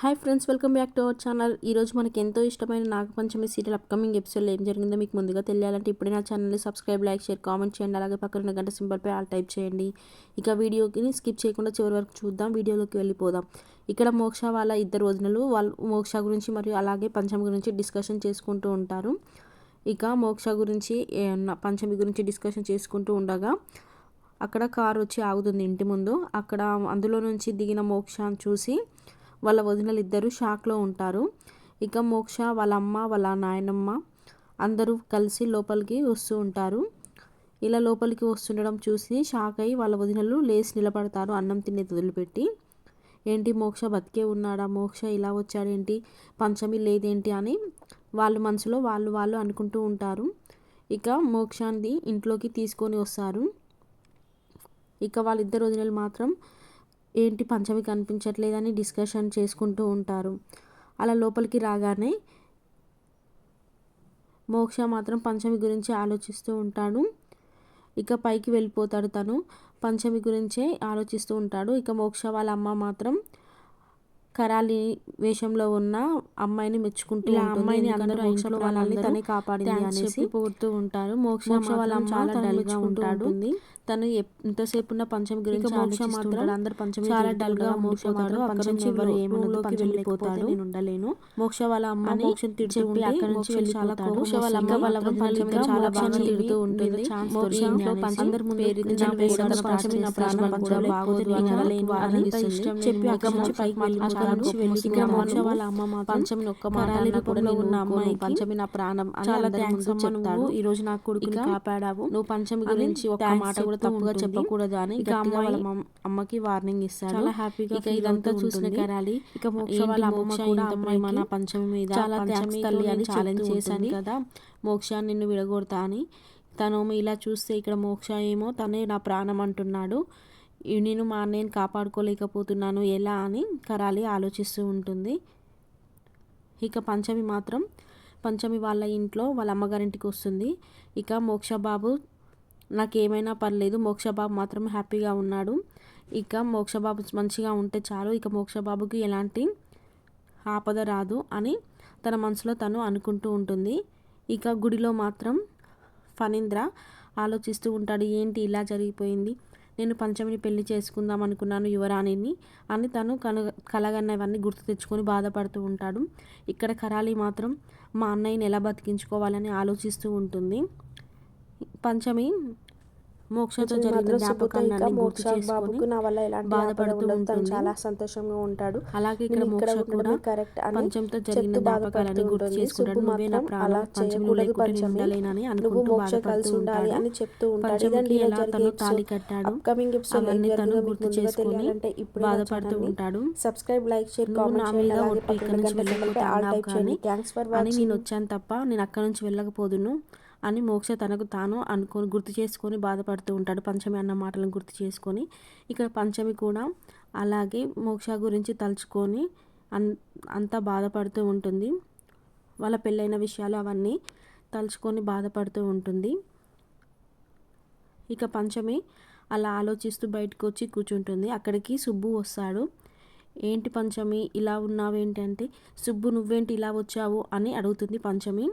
Hi friends welcome back to our channel. ఈరోజు మనకి ఎంతో ఇష్టమైన నాగపంచమి సీరియల్ అప్కమింగ్ ఎపిసోడ్లో ఏం జరిగిందో మీకు ముందుగా తెలియాలంటే ఇప్పుడే నా ఛానల్ని సబ్స్క్రైబ్ లైక్ షేర్ కామెంట్ చేయండి. అలాగే పక్కన గంట సింబల్పై ఆల్ టైప్ చేయండి. ఇక వీడియోకి స్కిప్ చేయకుండా చివరి వరకు చూద్దాం. వీడియోలోకి వెళ్ళిపోదాం. ఇక్కడ మోక్ష వాళ్ళ ఇద్దరు వదినలు వాళ్ళు మోక్ష గురించి మరియు అలాగే పంచమి గురించి డిస్కషన్ చేసుకుంటూ ఉంటారు. ఇక మోక్ష గురించి పంచమి గురించి డిస్కషన్ చేసుకుంటూ ఉండగా అక్కడ కారు వచ్చి ఆగుతుంది ఇంటి ముందు. అక్కడ అందులో నుంచి దిగిన మోక్ష చూసి వాళ్ళ వదినలు ఇద్దరు షాక్లో ఉంటారు. ఇక మోక్ష వాళ్ళ అమ్మ వాళ్ళ నాయనమ్మ అందరూ కలిసి లోపలికి వస్తూ ఉంటారు. ఇలా లోపలికి వస్తుండడం చూసి షాక్ అయ్యి వాళ్ళ వదినలు లేచి నిలబడతారు అన్నం తినేది వదిలిపెట్టి. ఏంటి మోక్ష బతికే ఉన్నాడా? మోక్ష ఇలా వచ్చాడేంటి? పంచమి లేదేంటి అని వాళ్ళ మనసులో వాళ్ళు వాళ్ళు అనుకుంటూ ఉంటారు. ఇక మోక్షాన్ని ఇంట్లోకి తీసుకొని వస్తారు. ఇక వాళ్ళిద్దరు వదినలు మాత్రం ఏంటి పంచమి కనిపించట్లేదని డిస్కషన్ చేసుకుంటూ ఉంటారు. అలా లోపలికి రాగానే మోక్ష మాత్రం పంచమి గురించి ఆలోచిస్తూ ఉంటాడు. ఇక పైకి వెళ్ళిపోతాడు తను. పంచమి గురించే ఆలోచిస్తూ ఉంటాడు. ఇక మోక్ష వాళ్ళ అమ్మ మాత్రం కరాలి వేషంలో ఉన్న అమ్మాయిని మెచ్చుకుంటూ అమ్మాయిని అందరూ ఇంట్లో వాళ్ళని తనే కాపాడింది అనేసి పోతూ ఉంటారు. మోక్ష వాళ్ళ చాలా డల్గా ఉంటాడు. తను ఎంతసేపు ఉన్న పంచమి గురించి మోక్ష మాత్రం అందరు పంచమి చాలా డల్గా మోక్షపోతాడు అక్కడ నుంచి ఎవరు ఏమన్నదో వెళ్ళిపోతాడు నేను ఉండలేను. మోక్ష వాళ్ళ అమ్మ మోక్షం తిడుతూ అక్కడ నుంచి వెళ్ళి చాలా మోక్ష వాళ్ళ అమ్మ వాళ్ళ పంచమి చాలా బాగా తిడుతూ ఉంటుంది. మోక్ష అందరి ముందు పంచమి నా ప్రాణం బాగోదు అని చెప్పి అక్కడ నుంచి పైకి వెళ్ళి నుంచి వెళ్ళి ఇక్కడ మోక్ష వాళ్ళ అమ్మ పంచమి ఒక్క మారాలి రూపంలో ఉన్న అమ్మాయి పంచమి నా ప్రాణం చాలా థ్యాంక్స్ చెప్తాడు ఈ రోజు నా కొడుకుని కాపాడావు. నువ్వు పంచమి గురించి ఒక మాట కూడా తప్పుగా చెప్పకూడదు అని ఇక అమ్మాయి అమ్మకి వార్నింగ్ ఇస్తాడు. చాలా హ్యాపీగా ఇక ఇదంతా చూసిన కరాలి. ఇక మోక్ష వాళ్ళ అమ్మ కూడా ప్రేమ నా పంచమి మీద? చాలా థ్యాంక్స్ తల్లి అని ఛాలెంజ్ చేశాను కదా? మోక్ష నిన్ను విడగొడతా అని తను ఇలా చూస్తే ఇక్కడ మోక్ష ఏమో తనే నా ప్రాణం అంటున్నాడు. నేను మా అన్నయ్యని కాపాడుకోలేకపోతున్నాను ఎలా అని కరాలి ఆలోచిస్తూ ఉంటుంది. ఇక పంచమి మాత్రం పంచమి వాళ్ళ ఇంట్లో వాళ్ళ అమ్మగారింటికి వస్తుంది. ఇక మోక్షబాబు నాకేమైనా పర్లేదు మోక్షబాబు మాత్రం హ్యాపీగా ఉన్నాడు. ఇక మోక్షబాబు మంచిగా ఉంటే చాలు ఇక మోక్షబాబుకి ఎలాంటి ఆపద రాదు అని తన మనసులో తను అనుకుంటూ ఉంటుంది. ఇక గుడిలో మాత్రం ఫణీంద్ర ఆలోచిస్తూ ఉంటాడు ఏంటి ఇలా జరిగిపోయింది? నేను పంచమిని పెళ్ళి చేసుకుందాం అనుకున్నాను యువరాణిని అని తను కను కలగన్నవన్నీ గుర్తు తెచ్చుకొని బాధపడుతూ ఉంటాడు. ఇక్కడ కరాలి మాత్రం మా అన్నయ్యని ఎలా బతికించుకోవాలని ఆలోచిస్తూ ఉంటుంది. పంచమి మోక్షతో జరిగిన జ్ఞాపకాలన్నీ గుర్తు చేసుకొని నా వల్ల ఎలాంటి బాధపడుతూ ఉంటుంది. చాలా సంతోషంగా ఉంటాడు. అలాగే ఇక్కడ మోక్ష కూడా కరెక్ట్ పంచంతో జరిగిన జ్ఞాపకాలన్నీ గుర్తు చేసుకుంటాడు. నువ్వే నా ప్రాణం పంచమి. లేకుంటే ఉండలేనని అనుకుంటూ బాధపడుతూ ఉంటాడు అని చెప్తూ ఉంటాడు. ఎలా తను తాళి కట్టాడు అవన్నీ తను గుర్తు చేసుకొని బాధపడుతూ ఉంటాడు. సబ్స్క్రైబ్ లైక్ షేర్ కామెంట్ నా మీద ఒట్టు ఇక్కడ నుంచి వెళ్ళకపోతే కానీ అని నేను వచ్చాను తప్ప నేను అక్కడ నుంచి వెళ్ళకపోదును. అని మోక్ష తనకు తాను అనుకొని గుర్తు చేసుకొని బాధపడుతూ ఉంటాడు. పంచమి అన్న మాటలను గుర్తు చేసుకొని ఇక్కడ పంచమి కూడా అలాగే మోక్ష గురించి తలుచుకొని అన్ అంతా బాధపడుతూ ఉంటుంది. వాళ్ళ పెళ్ళైన విషయాలు అవన్నీ తలుచుకొని బాధపడుతూ ఉంటుంది. ఇక పంచమి అలా ఆలోచిస్తూ బయటకు వచ్చి కూర్చుంటుంది. అక్కడికి సుబ్బు వస్తాడు. ఏంటి పంచమి ఇలా ఉన్నావేంటి ఏంటంటే సుబ్బు నువ్వేంటి ఇలా వచ్చావు? అని అడుగుతుంది పంచమి.